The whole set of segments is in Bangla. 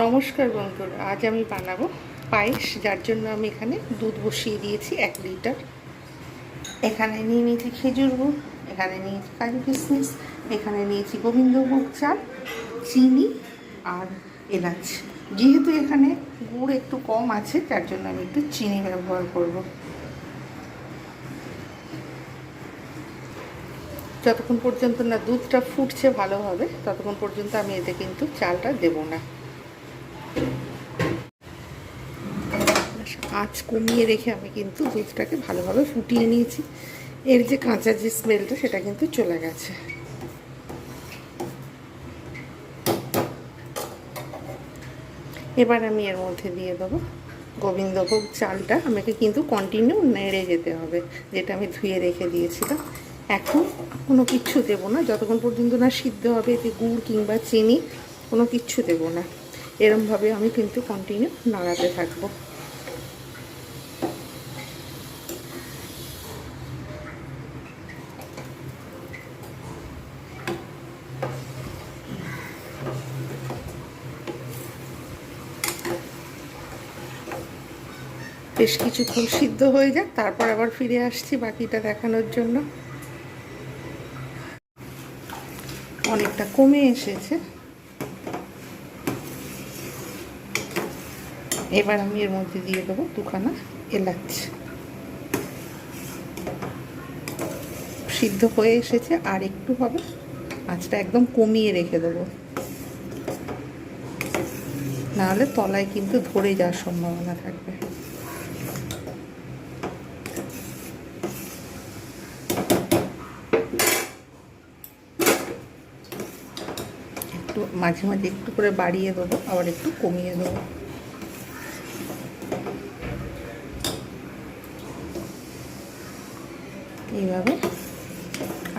নমস্কার বন্ধুরা, আজ আমি বানাবো পায়েস, যার জন্য আমি এখানে দুধ বসিয়ে দিয়েছি এক লিটার। এখানে নিয়ে নিয়েছি খেজুর গুড়, এখানে নিয়েছি কাজু কিশমিশ, এখানে নিয়েছি গোবিন্দভোগ চাল, চিনি আর এলাচ। যেহেতু এখানে গুড় একটু কম আছে, যার জন্য আমি একটু চিনি ব্যবহার করব। যতক্ষণ পর্যন্ত না দুধটা ফুটছে ভালোভাবে, ততক্ষণ পর্যন্ত আমি এতে কিন্তু চালটা দেব না। আঁচ কমিয়ে রেখে আমি কিন্তু দুধটাকে ভালোভাবে ফুটিয়ে নিয়েছি। এর যে কাঁচা যে স্মেলটা, সেটা কিন্তু চলে গেছে। এবার আমি এর মধ্যে দিয়ে দেবো গোবিন্দভোগ চালটা। আমাকে কিন্তু কন্টিনিউ নেড়ে যেতে হবে, যেটা আমি ধুয়ে রেখে দিয়েছিলাম। এখন কোনো কিচ্ছু দেবো না। যতক্ষণ পর্যন্ত না সিদ্ধ হবে এতে গুড় কিংবা চিনি, কোনো কিচ্ছু দেবো না। এরমভাবে আমি কিন্তু কন্টিনিউ নাড়াতে থাকব। বেশ কিছুক্ষণ সিদ্ধ হয়ে যাক, তারপর আবার ফিরে আসছি বাকিটা দেখানোর জন্য। অনেকটা কমে এসেছে। এবার আমি এর মধ্যে দিয়ে দেবো দুখানা এলাচ। সিদ্ধ হয়ে এসেছে, আর একটু হবে। আঁচটা একদম কমিয়ে রেখে দেবো। নাহলে তলায় কিন্তু ধরে যাওয়ার সম্ভাবনা থাকবে। একটু মাঝে মাঝে একটু করে বাড়িয়ে দেবো, আবার একটু কমিয়ে দেবো। এইভাবে।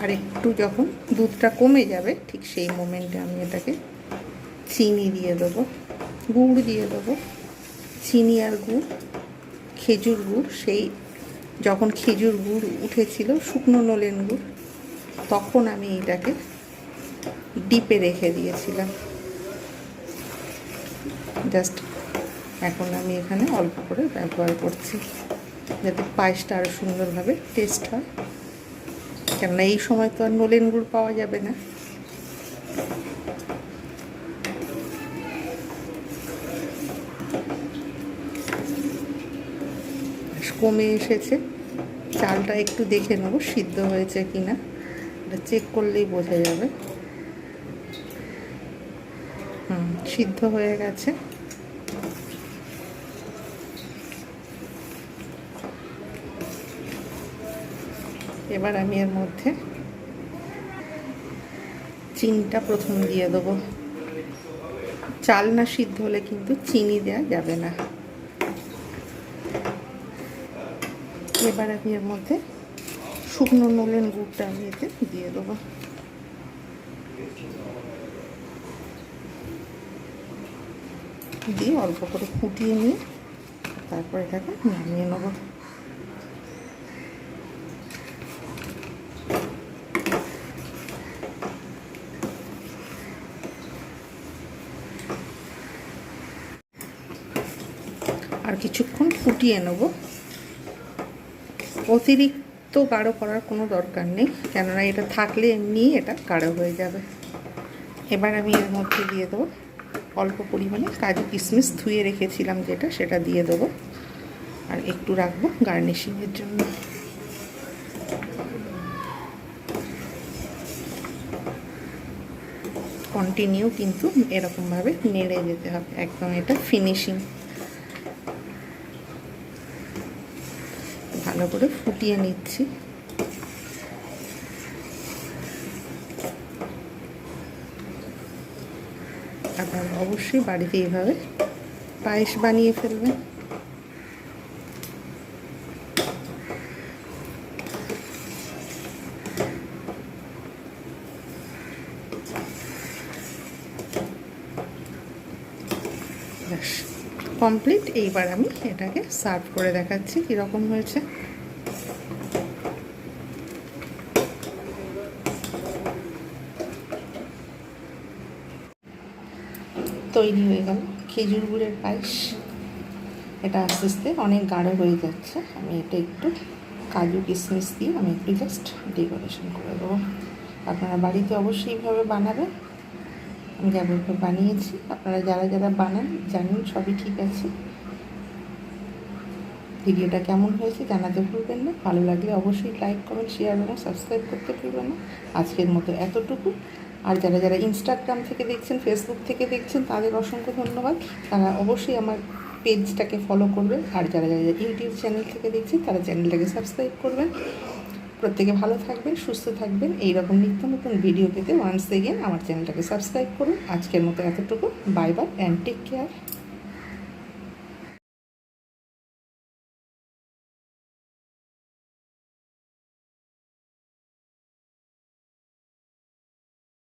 আর একটু যখন দুধটা কমে যাবে, ঠিক সেই মোমেন্টে আমি এটাকে চিনি দিয়ে দেবো, গুড় দিয়ে দেবো। চিনি আর গুড়, খেজুর গুড়, সেই যখন খেজুর গুড় উঠেছিল, শুকনো নলেন গুড়, তখন আমি এটাকে ডিপে রেখে দিয়েছিলাম। জাস্ট এখন আমি এখানে অল্প করে ব্যবহার করছি, যাতে পায়েসটা আরও সুন্দরভাবে টেস্ট হয়। কেননা এই সময় তো আর নলেন গুড় পাওয়া যাবে না। কমে এসেছে। চালটা একটু দেখে নেব, সিদ্ধ হয়েছে কি না এটা চেক করলেই বোঝা যাবে। সিদ্ধ হয়ে গেছে। এবার আমি এর মধ্যে চিনিটা প্রথম দিয়ে দেবো। চাল না সিদ্ধ হলে কিন্তু চিনি দেওয়া যাবে না। এবার আমি এর মধ্যে শুকনো নলেন গুড়টা আমি এতে দিয়ে দেবো। দিয়ে অল্প করে ফুটিয়ে নিয়ে তারপর এটাকে নামিয়ে নেব। আর কিছুক্ষণ ফুটিয়ে নেব। অতিরিক্ত গাঢ় করার কোনো দরকার নেই, কেননা এটা থাকলে এমনি এটা গাঢ় হয়ে যাবে। এবার আমি এর মধ্যে দিয়ে দেবো অল্প পরিমাণে কাজু কিশমিশ ধুয়ে রেখেছিলাম যেটা, সেটা দিয়ে দেবো। আর একটু রাখব গার্নিশিংয়ের জন্য। কন্টিনিউ কিন্তু এরকমভাবে নেড়ে যেতে হবে, একদম এটা ফিনিশিং ভালো করে ফুটিয়ে নিচ্ছি। আপনারা অবশ্যই বাড়িতে এইভাবে পায়েস বানিয়ে ফেলবেন। কমপ্লিট এইবার আমি এটাকে সার্ভ করে দেখাচ্ছি কীরকম হয়েছে। তৈরি হয়ে গেল। খেজুর গুড়ের পায়েস। এটা আস্তে আস্তে অনেক গাঢ় হয়ে যাচ্ছে। আমি এটা একটু কাজু কিশমিশ দিয়ে আমি একটু জাস্ট ডেকোরেশন করে দেবো। আপনারা বাড়িতে অবশ্যই এইভাবে বানাবেন। আমি যেভাবে বানিয়েছি। আপনারা যারা যারা বানান, জানুন সবই ঠিক আছে। ভিডিওটা কেমন হয়েছে জানাতে ভুলবেন না। ভালো লাগলে অবশ্যই লাইক কমেন্ট শেয়ার এবং সাবস্ক্রাইব করতে ভুলবেন না। আজকের মতো এতটুকু। আর যারা যারা ইনস্টাগ্রাম থেকে দেখছেন ফেসবুক থেকে দেখছেন, তাদের অসংখ্য ধন্যবাদ। তারা অবশ্যই আমার পেজটাকে ফলো করবেন। আর যারা যারা ইউটিউব চ্যানেল থেকে দেখছেন, তারা চ্যানেলটাকে সাবস্ক্রাইব করবেন। প্রত্যেকে ভালো থাকবেন, সুস্থ থাকবেন। এইরকম নিত্য নতুন ভিডিও পেতে ওয়ান্স এগেন আমার চ্যানেলটাকে সাবস্ক্রাইব করুন। আজকের মতো এতটুকু। Bye bye and take care